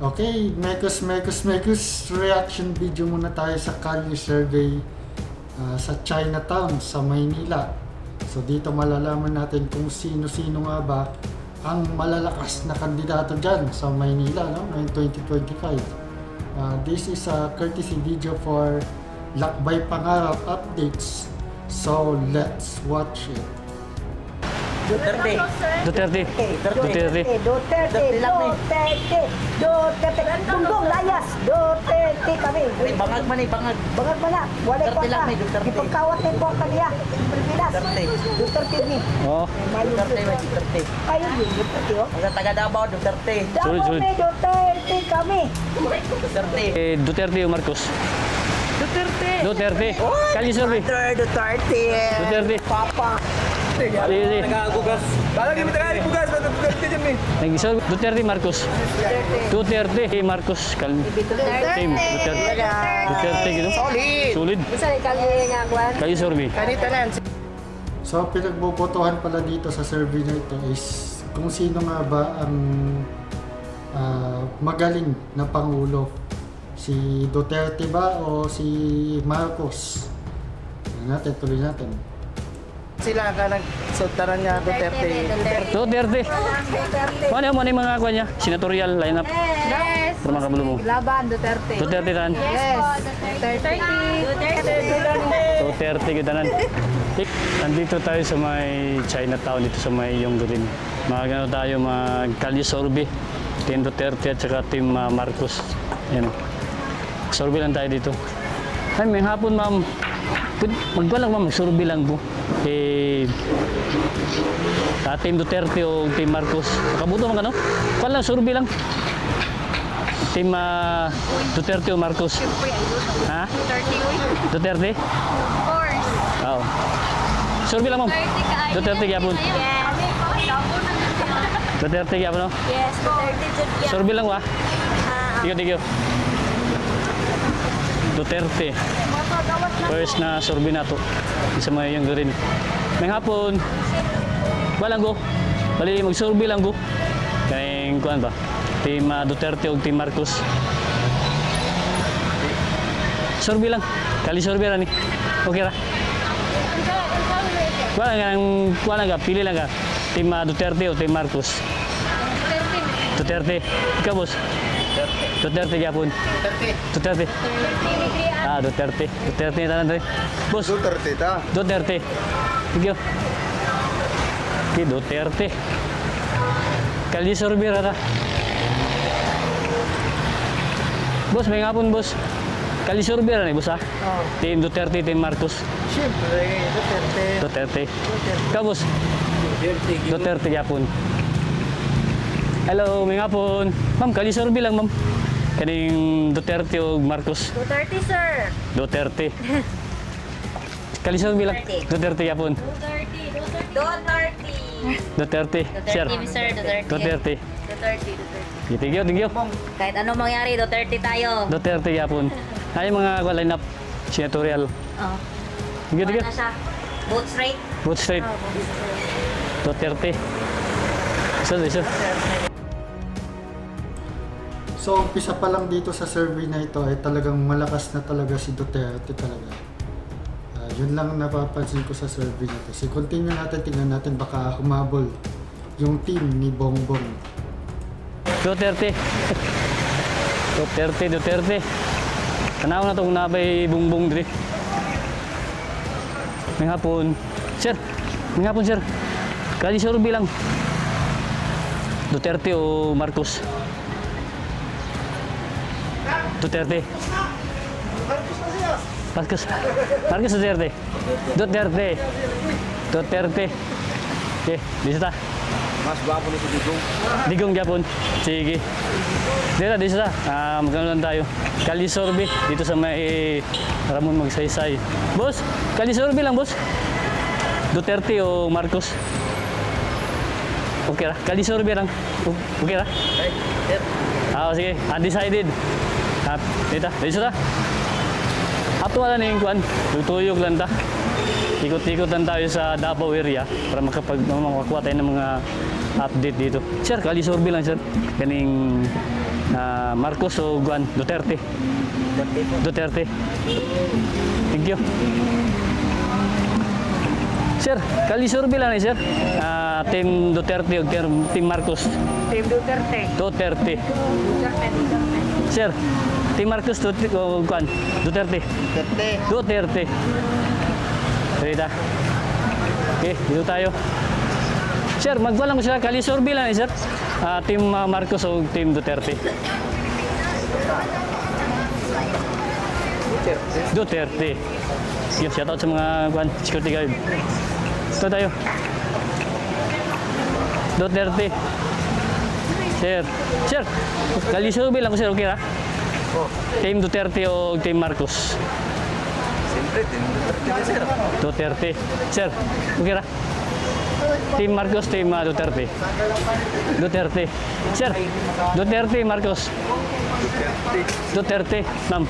Okay, Mekos, Mekos, Mekos, reaction video muna tayo sa Kalye survey ah, sa Chinatown, sa Maynila. So dito malalaman natin kung sino-sino nga ba ang malalakas na kandidato dyan sa Maynila no? ngayong 2025. Ah, this is a courtesy video for Lakbay Pangarap updates. So let's watch it. Duterte. Duterte. Duterte. Duterte. Duterte, Duterte, Duterte, layas, Duterte kami. Ay, bangag man eh, bangag. Bangag man na, wala Duterte ka. Duterte. Ipagkawat na po ang kaniya. Pilipinas. Duterte. Duterte ni. Oh, Duterte, may Duterte. Kayo din, Duterte oh. Ang taga Davao, Duterte. Sunod, sunod. may Duterte kami. Duterte. eh, Duterte Marcos? Duterte. Duterte. Kali survey. Duterte. Duterte. Papa. Sige, sige. Nagagugas. Kala kami taga bugas, Duterte dyan eh. Nag-survey. Duterte Marcos. Duterte eh, Marcos. Kal Team Duterte. Duterte gitu. Solid. Solid. Isa rin kali nga kwan. Kali survey. Kanita nan. So, pinagbobotohan pala dito sa survey na ito is kung sino nga ba ang ah, magaling na Pangulo. Si Duterte ba o si Marcos? Tingnan natin, tuloy natin. Sila ka nagsultaran niya Duterte. Duterte. Ano mo yung mga kanya? Senatorial lineup. Yes. Para makabulo mo. Laban, Duterte. Duterte tan. Yes. Duterte. Duterte. Duterte kita nan. Ik, Nandito tayo sa may Chinatown dito sa may Yonggurin. Mag ano tayo mag Kali Sorbe. Team Duterte at saka Team ah, Marcos. Yan. Sorbe lang tayo dito. Ay, may hapon ma'am. Pwede- Magwa lang ma'am, sorbe lang po. Eh, sa Team Duterte o Team Marcos. Makabuto man ka no? Kuwan lang, sorbe lang. Team ah, Duterte o Marcos. Ha? Duterte, uy. Duterte? Of course. Oo. Survey lang ma'am. Duterte. Duterte gyapon. Yes. Duterte gyapon no? Yes, Duterte yan. Survey lang wa. Tiyo, tiyo. Duterte. First na survey na to. Isa mga yung rin. May hapon. Walang go. Bali mag-survey lang go. Kaya kuan ba? Team ah, Duterte o Team Marcos. Survey lang. Kali survey ra ni. Okay ra. Wala nga, wala nga, pili lang ka. Team ah, Duterte o Team Marcos? Duterte. Ikaw, boss? Duterte gyapon. Duterte. Ah, Duterte. Duterte tanan rin. Boss, Duterte ta. Duterte. Ikaw. Okay, Duterte. Kali sorbira ta. Boss, may ngapon, boss. Kali sorbira ni, boss, ha? Oh. Team Duterte, Team Marcos. Siyempre, Duterte. Duterte. Ikaw, boss? Duterte. Duterte yapon. Hello, may ngapon. Ma'am, kali survey lang, ma'am. Kaning Duterte o Marcos? Duterte, sir. Duterte. Kali survey lang. Duterte yapon. Duterte. Duterte. Duterte. Sir. Duterte, Mr. Duterte. Duterte. Duterte, Duterte. Tigyo, tigyo. Kahit anong mangyari, Duterte tayo. Duterte yapon. Ay mga kwa line up. Senatorial. Oh. Tigyo, tigyo. Ano siya? Vote straight. Vote straight. Duterte. Sir, sir. So, umpisa pa lang dito sa survey na ito ay talagang malakas na talaga si Duterte talaga. Ah, yun lang ang napapansin ko sa survey na ito. So, continue natin, tingnan natin baka humabol yung team ni Bongbong. Duterte. Duterte, Duterte. Tanaw na itong nabay bungbong diri. May hapon. Sir, may hapon sir. Kali survey lang. Duterte o Marcos? Duterte. Marcos. Marcos Duterte. Duterte. Duterte. Okay, di ta. Mas gwapo ni si Digong. Digong Japon. Sige. Dito, dito sa. Ah, magkano lang tayo. Kali sorbe dito sa may Ramon Magsaysay. Boss, kali sorbe lang, boss. Duterte o Marcos? Okay ra. Kali sorbe lang. Okay ra. Ay, sir. Ah, sige. Undecided. Ah, dito, dito ta. Ato wala na yung kuan. Tutuyog lang ta. Ikot-ikot lang tayo sa Davao area para makapag makakuha tayo ng mga update dito. Sir, kali lang sir. Kaning ah, Marcos o Juan Duterte. Duterte. Thank you. Sir, kalisurbi lang ni sir. Ah, team Duterte o team, Marcos. Team. Duterte. Duterte, Duterte. Sir, team Marcos Duterte o Duterte. Duterte. Duterte. Rita. Okay, dito tayo. Sir, magwalang ko sila. Kalisurbi lang eh, sir. Ah, team ah, Marcos o team Duterte. Duterte. Sige, shoutout sa mga kwan, security guard. Ito tayo. Duterte. Sir. Sir, kalisurbi lang ko sir. Okay Team Duterte o Team Marcos? Siyempre, din. Duterte na sir. Duterte. Sir, okay ra? Team Marcos, Team ah, Duterte. Duterte. Sir, Duterte, Marcos. Duterte, ma'am.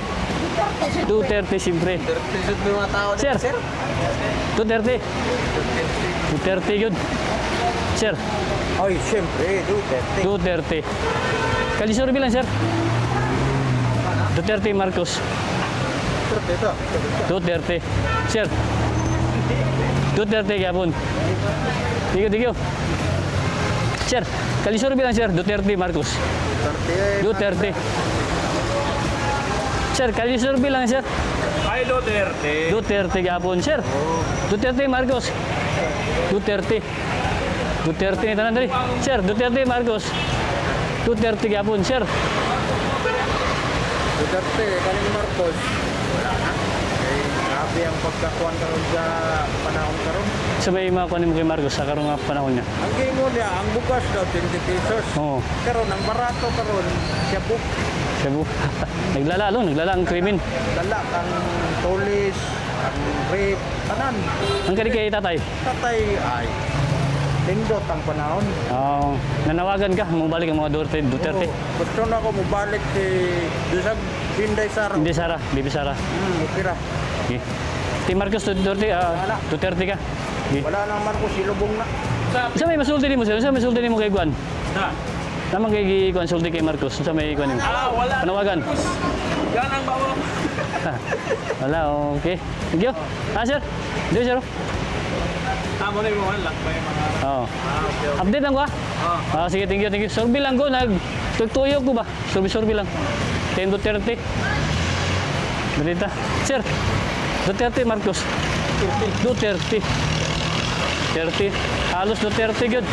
Duterte, siyempre. Duterte sud may mga tao Sir. sir. Duterte. Duterte yun. Sir, Ay, siyempre, Duterte. Duterte. Kalisurbi lang, sir. Duterte, Marcos. Duterte. Sir. Duterte gapon. Tigo, tigo. Sir, kalisor bilang sir, Duterte Marcos. Duterte. Duterte. Sir, kalisor bilang sir, Ay, Duterte. Duterte gapon. Sir, Duterte Marcos. Duterte. Duterte ni tanan dali. Sir, Duterte Marcos. Duterte gapon. Sir, Duterte, kanin Marcos. Wala na. Eh, grabe ang pagkakuan karon sa panahon karon. sa may mga kunin mo kay Marcos sa karong nga panahon niya. Ang game mo niya, ang bukas daw 20 pesos. Oo. Karon ang barato karon, siya book. Cebu. naglala, no? Naglala ang krimen. Dala kang tulis, ang rape, tanan. Ang kani kay tatay. Tatay ay Lindot ang panahon. Oh, nanawagan ka, mabalik ang mga Duterte. Duterte. Oo. Gusto na ako mabalik si Dusag Binday Sara. Hindi Sara, Bibi Sara. Hmm, okay ra. Okay. Team Marcos Duterte, ah, Duterte ka. Okay. Wala naman ko silubong na. Sa may masulti ni mo sir, sa may masulti ni mo kay Juan. Na. Naman kay Juan sulti kay Marcos, sa may Juan. Ah, wala. Panawagan. Yan ang bawo. Wala, okay. Thank you. Ah, sir. Dito, sir. Amo na yung mga lakbay mga. Oo. Ah, okay. okay. Update lang ko ah. Ah, sige, thank you, thank you. Survey lang ko, nag tugtuyo ko ba? Survey, survey lang. Team Duterte. Duterte. Sir, Duterte Marcos. Duterte. Duterte. Halos Duterte good.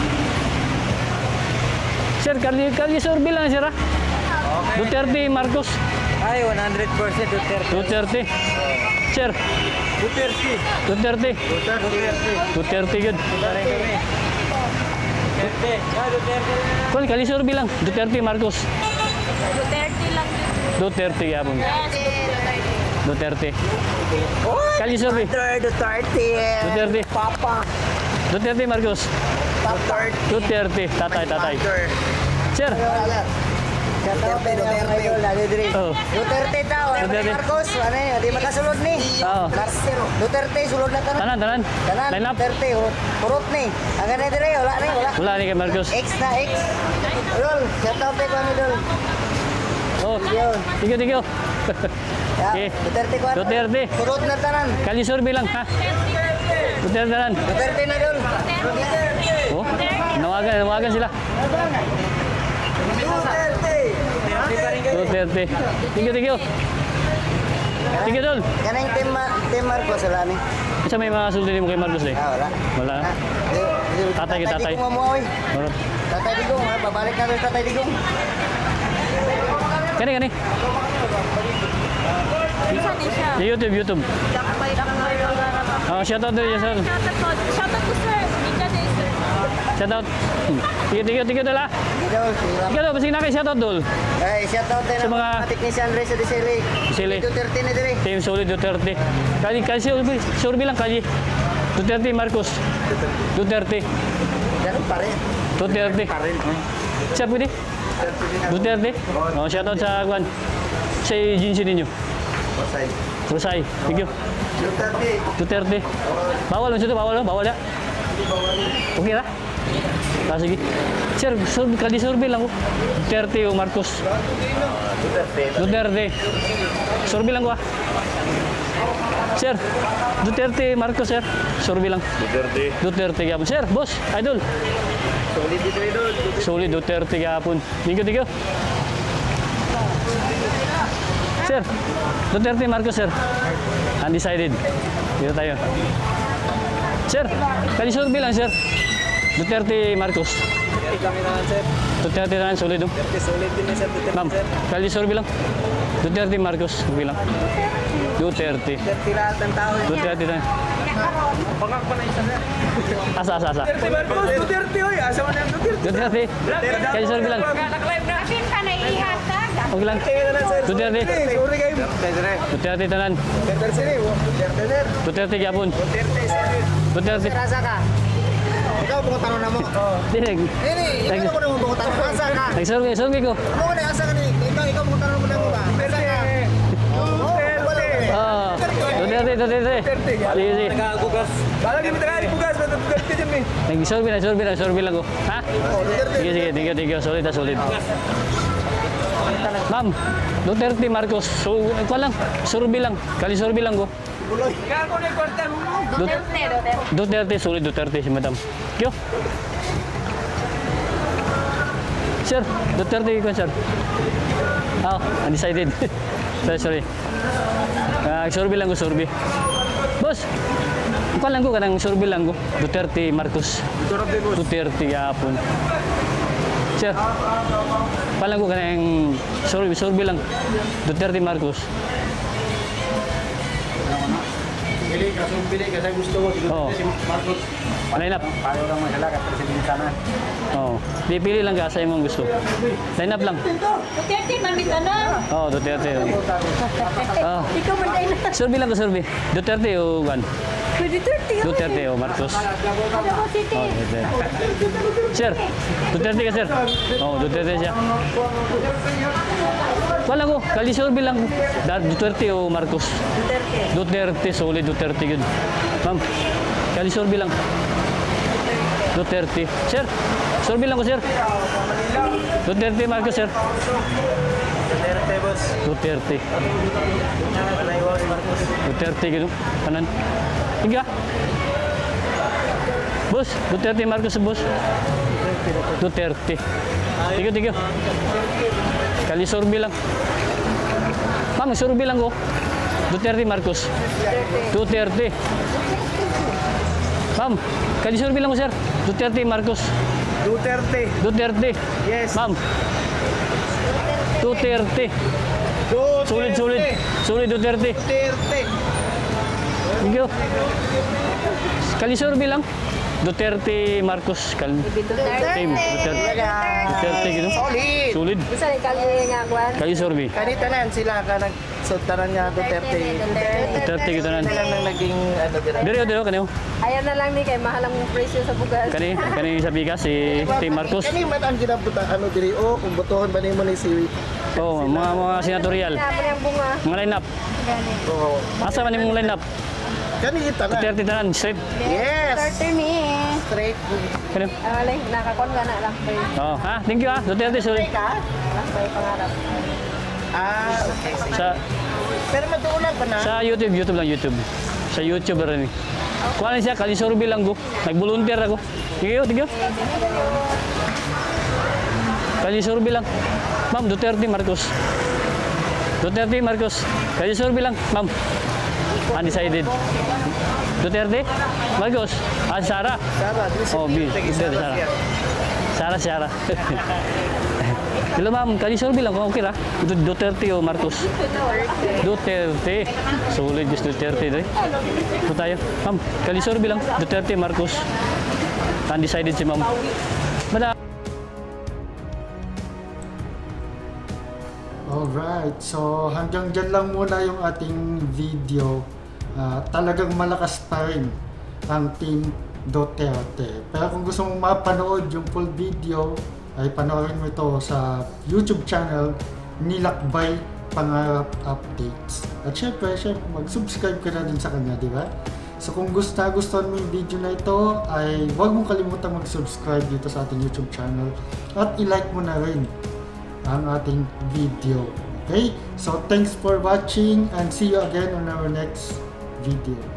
Sir, kali, kali survey lang, sir ah. Duterte Marcos. Ay, 100% Duterte. Duterte. Sir, Duterte. Duterte. Duterte. Duterte good. Duterte. Ah, kali survey lang, Duterte Marcos. Duterte lang. Duterte yapon. Duterte. Kali survey. Duterte. Duterte. Papa. Duterte Marcos. Duterte. Duterte. Tatay, tatay. Sir. Duterte, Duterte. Oh. Duterte daw. Duterte. Marcos, ano yun? Di makasulod ni. Oo. Duterte, sulod na tanan. Tanan, tanan. Tanan, Line up. Duterte. Purot ni. Ang ganun dire, wala ni, wala. Wala ni kay Marcos. X na X. Dol, shout out kay Kwame Dol. Oh. Thank you, thank you. Okay. Duterte. Duterte. Na tanan. Kali survey lang, ha? Duterte tanan. Duterte na Dol. Oh. Nawagan, nawagan sila. Duterte. Thank you, thank you. Thank you. Kanang team, Ma- team Marcos, wala ni. Sa may mga sulti mo kay Marcos eh. Ah, wala. Wala. Ah, di- Tatay ka, tatay. Digong mamuhay. Alright. Tatay Digong, ha? babalik na rin Tatay Digong. Kani, kani. Sa YouTube, YouTube. Oh, shout out din sir. Shout out po sir. Ika din sir. Shout out. Tiga, tiga, tiga dala. Di Dol, basta na kay shout out dol. Ay, shout out din Sa mga- technician rin sa Disili. Disili. Duterte na dire. Team Solid Duterte. Kali, kali, survey, survey lang kali. Duterte Marcos. Duterte. Ganun pa rin. Duterte. Siya pwede? Duterte. Oh, shout out sa kwan. Sa agency ninyo. Pasay. Rosay. Thank you. Duterte. Duterte. Bawal siya bawal, bawal ya. Okay ra? Ah, sige. Sir, sur kali-survey lang ko. Duterte o Marcos? Duterte. Survey lang ko ah. Sir, Duterte, Marcos, sir. Survey lang. Duterte. Duterte gapon. Sir, boss, idol. Solid dito idol. Solid Duterte gapon. Thank you, thank you. Sir, Duterte, Marcos, sir. Undecided. Dito tayo. Sir, kali-survey lang, sir. Duterte, Marcos. Kami naman sir. Duterte na lang, solid. oh. Solid din sir. Ma'am, kali-survey lang. Duterte, Marcos. Okay lang. Duterte. Duterte lahat ng tao. Duterte na. Bangak pa na isa sir. Asa, asa, asa. Duterte Marcos, Duterte oy. Asa man ang Duterte? Duterte. Kali-survey lang. Akin ka na ihatag. Okay lang. Kaya na lang sir. Duterte. Sorry kayo. Duterte. Duterte tanan. Duterte sir. eh. Duterte sir. Duterte gapon. Duterte sir. Duterte. Asa ka? Ikaw buko tanong na mo. Dinig. Ini, ikaw mo buko tanong. Asa ka? Nag-survey, survey ko. Mo na asa ka ni. Ikaw ikaw buko tanong mo na mo ba? Asa ka? Ah, Duterte, Duterte. Sige, sige. Nagagugas. Bala di mo tagali bugas. Duterte dyan eh. Nag-survey na, survey na, survey lang ko. Ha? Sige, sige, thank you, thank you. Solid na, solid. Ma'am, Duterte, Marcos. So, ko lang, survey lang. Kali survey lang ko. Duterte, Duterte. Duterte, solid Duterte si madam. Kyo? Sir, Duterte ko, sir. Ah, undecided. sorry, sorry. Ah, survey lang ko, survey. Boss, ko lang ko kanang survey lang ko. Duterte, Marcos. Duterte boss. Duterte gapon. Sir, palang ko kanang survey, survey lang. Duterte, Marcos. Pili ka, pili ka sa gusto mo. Oo. Si Marcos. Line up. Payo lang may halagat presidente sana. Oo. Di pili lang ka sa imong gusto. Line up lang. Duterte, mamita na. Oo, Duterte. Oh. Ikaw man tayo na. Survey lang ko survey. Duterte o Juan? Duterte. Duterte o Marcos? Ako City. Oh, Duterte. Sir, Duterte ka sir? Oo, Duterte siya. Wala ko, kali survey lang. Da- Duterte o Marcos? Duterte. Duterte, solid Duterte yun. Ma'am, kali survey lang. Duterte. Sir, survey lang ko sir. Duterte, Marcos sir. Duterte boss. Duterte. Boss. Duterte gitu kanan tiga bos Duterte Marcos bos Duterte tiga tiga kali survey lang ma'am survey lang ko Duterte Marcos Duterte ma'am kali survey lang ko sir Duterte Marcos Duterte. Duterte Yes. ma'am Duterte Duterte. sulit sulit sulit Duterte Duterte. Thank you. Kali survey lang. Duterte, Marcos, kal team. Duterte. Duterte gitu. Solid. Sulit. Bisa ni kali nga kwan. Kali survey. Kanitanan sila ka nagsutaran niya Duterte. Duterte gitu nan. Sila nang naging ano dira. Diri diri kanyo. Ayaw na lang ni kay mahal ang presyo sa bugas. Kani kani sa bigas si Team Marcos. Kani man ang ginabuta ano diri o kung botohan ba nimo ni si Oh, mga mga senatorial. Naman yung bunga. Mga line up. Oo. Asa man imong line up? Kani tanan. Duterte tanan straight. Yes. Duterte ni. Straight. Kanyo. Alay, nakakon nga na lang. Oh, ha? Thank you ah. Duterte sulit. Ka? Lang pa yung pangarap. Ah, okay. Sa Pero matuunan pa na. sa YouTube, YouTube lang YouTube. Sa YouTube rin. Kuha siya, kali survey lang ko. Nag-volunteer ako. Tigiyo, tigiyo. Kali survey lang. Ma'am, Duterte Marcos. Duterte Marcos. Kali survey lang, ma'am. Undecided. Duterte? Marcos? Ah, Sara? Sara, Oh, B. Duterte, Sara Sara. Sara, Sara. Hello ma'am, kali survey lang kung okay ra. Du- Duterte o Marcos? Duterte. Solid just Duterte dre. Ito tayo. Ma'am, kali survey lang. Duterte, Marcos. Undecided si ma'am. Madam. Alright, so hanggang dyan lang muna yung ating video. Ah, talagang malakas pa rin ang Team Duterte. Pero kung gusto mong mapanood yung full video, ay panoorin mo ito sa YouTube channel Nilakbay Pangarap Updates. At syempre, syempre mag-subscribe ka na din sa kanya, di ba? So kung gusto gusto mo yung video na ito ay huwag mong kalimutan mag-subscribe dito sa ating YouTube channel at i-like mo na rin ang ating video. Okay? So thanks for watching and see you again on our next video.